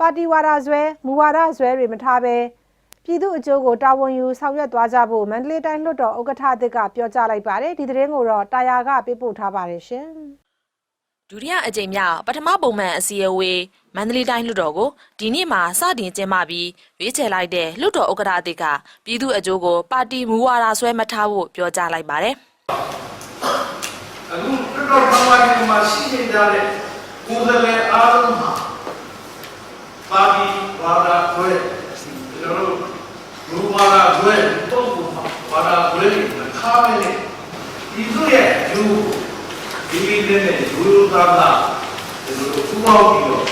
ပါတီဝါဒဆွဲမူဝါဒဆွဲတွေမထားဘဲပြည်သူအကျိုးကိုတာဝန်ယူဆောင်ရွက်သွားကြဖို့မန္တလေးတိုင်းလွှတ်တော်ဥက္ကဋ္ဌအသစ်ကပြောကြားလိုက်ပါတယ်ဒီသတင်းကိုတော့တာယာကပေးပို့ထားပါတယ်ရှင်ဒုတိယအကြိမ်မြောက်ပထမပုံမှန်အစည်းအဝေးမန္တလေးတိုင်းလွှတ်တော်ကိုဒီနေ့မှာစတင်ကျင်းပပြီးရွေးချယ်လိုက်တဲ့လွှတ်တော်ဥက္ကဋ္ဌအသစ်ကပြည်သူအကျိုးကိုပါတီမူဝါဒဆွဲမထားဖို့ပြောကြားလိုက်ပါတယ်အခုတော်တော်ဘာမှဒီမှာရှိနေကြတဲ့ကိုယ်စားလှယ်အားလုံးဟာပါတီဝါဒခွဲကျွန်တော်တို့လူဝါဒခွဲတုံ့ပြန်ဝါဒခွဲ တွေခါမယ်လေဒီလိုရဲ့လူဒီဒီနဲ့လူသားသားကျွန်တော်တို့ပူပေါင်းပြီးတော့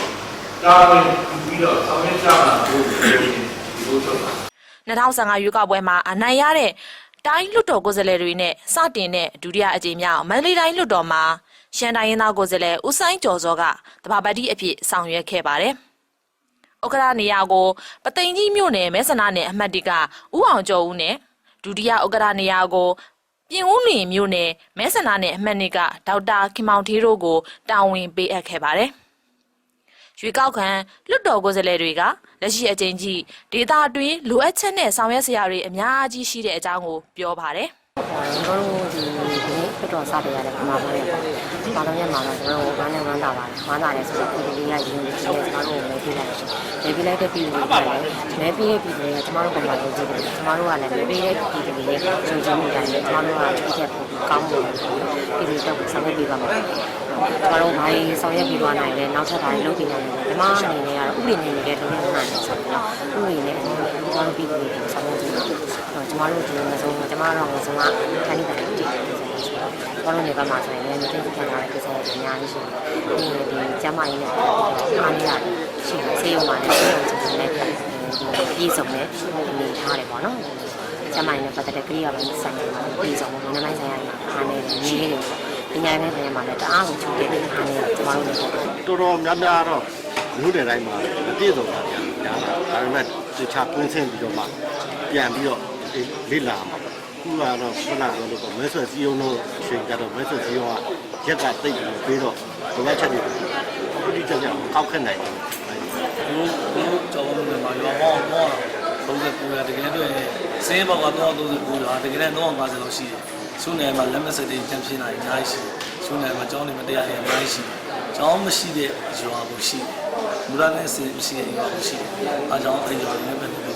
တာဝန်ယူပြီးတော့ဆောင်ရွက်ကြမှာကိုဒီလိုဆိုပါ2015ရွေးကောက်ပွဲမှာအနိုင်ရတဲ့တိုင်းလွှတ်တော်ကိုယ်စားလှယ်တွေနဲ့စတင်တဲ့ဒုတိယအကြိမ်မြောက်မန္တလေးတိုင်းလွှတ်တော်မှာရှမ်းတိုင်းရင်းသားကိုယ်စားလှယ်ဦးဆိုင်ကျော်စောကတဘာပတိအဖြစ်ဆောင်ရွက်ခဲ့ပါတယ်။ဥက္ကဋ္ဌနေရာကိုပသိမ်ကြီးမြို့နယ်မဲဆန္ဒနယ်အမှတ်တိကဦးအောင်ကျော်ဦးနဲ့ဒုတိယဥက္ကဋ္ဌနေရာကို ပြင်ဦးလင်မြို့နယ်မဲဆန္ဒနယ်အမှတ်နှစ်ကဒေါက်တာခင်မောင်ထေးတို့ကိုတာဝန်ပေးအပ်ခဲ့ပါတယ်။ရွေးကောက်ခံလွတ်တော်ကိုယ်စားလှယ်တွေကလက်ရှိအကြိမ်ကြီးဒေတာအတွင်းလိုအပ်ချက်နဲ့ဆောင်ရွက်စရာတွေအများကြီးရှိတဲ့အကြောင်းကိုပြောပါတယ် ကျွန်တော်တို့ဒီဒီနေ့ဖြစ်တော်စားပြရတဲ့ပမာပွဲပေါ့။ပါလုံးရက်မှာတော့ကျွန်တော်တို့ဝမ်းနဲ့ဝမ်းသာပါတယ်။ဝမ်းသာတယ်ဆိုတော့ဒီလေးရရင်ဒီကျွန်တော်တို့လည်းပြလိုက်ရှင်။ဒီပြလိုက်တဲ့ပြည်သူတွေကလည်းမဲပြည့်တဲ့ပြည်သူတွေကကျွန်တော်တို့ပုံမှန်လုပ်ကြည့်တယ်။ကျွန်တော်တို့ကလည်းမဲပြည့်တဲ့ပြည်သူတွေရဲ့ကြိုးစားမှုတိုင်းကျွန်တော်တို့ကတစ်ချက်ပိုကောင်းမှုပြည်သူတို့ဆောင်ရွက်ပေးပါမယ်။ကျွန်တော်တို့ဘာကြီးဆောင်ရွက်ပြီးသွားနိုင်လဲနောက်ထပ်ဘာကြီးလုပ်ပြီးနိုင်လဲ။ဒီမှာအနေနဲ့ကတော့ဥပဒေနဲ့နေတဲ့လုပ်ရနိုင်တယ်ဆိုတော့ဥပဒေနဲ့ကျွန်တော်တို့ပြည်သူတွေဆောင်ရွက်ပြီး တော့ကျွန်တော်တို့ဒီမဆုံးကျွန်တော်တို့မဆုံးကခိုင်းတယ်ကြည့်တယ်ဆိုတော့ဘာလို့နေပါမှာဆိုရင်လည်းသိခံရတဲ့ကိစ္စတွေအများကြီးရှိတယ်။ဒီဒီကျမကြီးနဲ့အားနေရတယ်ရှိတယ်ဆေးရုံမှာလည်းဆေးရုံချင်းလည်းပြည်စုံနဲ့နေထားတယ်ပေါ့နော်။ကျမကြီးနဲ့ပတ်သက်တဲ့ကိရိယာပိုင်းဆိုင်ရာပြည်စုံမှုနည်းနည်းဆိုင်ရာအားနေတယ်နေနေတယ်ပညာရေးနဲ့မှာလည်းတအားကိုချုပ်တယ်အားနေတယ်ကျမတို့လည်းတော်တော်များများတော့မြို့နယ်တိုင်းမှာမပြည့်စုံတာများတာဒါပေမဲ့တခြားကွင်းဆင်းပြီးတော့မှပြန်ပြီးတော့ လေ့လာမှာခုကတော့ခုနကလို့မဲဆွယ်စည်းရုံးလို့ရှင်ကြတော့မဲဆွယ်စည်းရုံးကရက်ကတိတ်ပြီးတော့ဘဝချက်တွေဒီကြကြကောက်ခက်နိုင်တယ်ဘူးဘူးကြောင်းလို့မှာရောမောမော39ရာတကယ်တော့စင်းဘောကတော့39ရာတကယ်တော့50လောက်ရှိတယ်စုနယ်မှာလက်မဆက်တဲ့ချန်ပီယံအများကြီးရှိတယ်စုနယ်မှာကျောင်းတွေမတရားရင်အများကြီးရှိတယ်ကျောင်းမရှိတဲ့ရွာကိုရှိတယ်မူရနဲ့စင်မရှိတဲ့ရွာကိုရှိတယ်အဲကြောင့်အဲရွာတွေနဲ့ပတ်သက်ပြီးတော့ဘူးနေ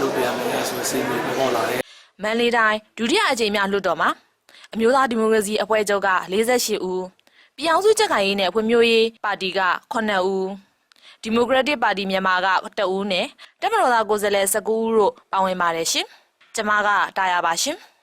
လုပ်ပြရမယ်ဆိုစင်းတွေပေါ်လာတယ်။မန္တလေးတိုင်းဒုတိယအကြိမ်မြောက်လွှတ်တော်မှာအမျိုးသားဒီမိုကရေစီအဖွဲ့ချုပ်က48ဦးပြည်အောင်စုကြက်ခိုင်ရေးနဲ့ဖွံ့ဖြိုးရေးပါတီက9ဦးဒီမိုကရက်တစ်ပါတီမြန်မာက1ဦးနဲ့တက်မတော်သားကိုယ်စားလှယ်19ဦးတို့ပါဝင်ပါတယ်ရှင်။ကျမကတာယာပါရှင်။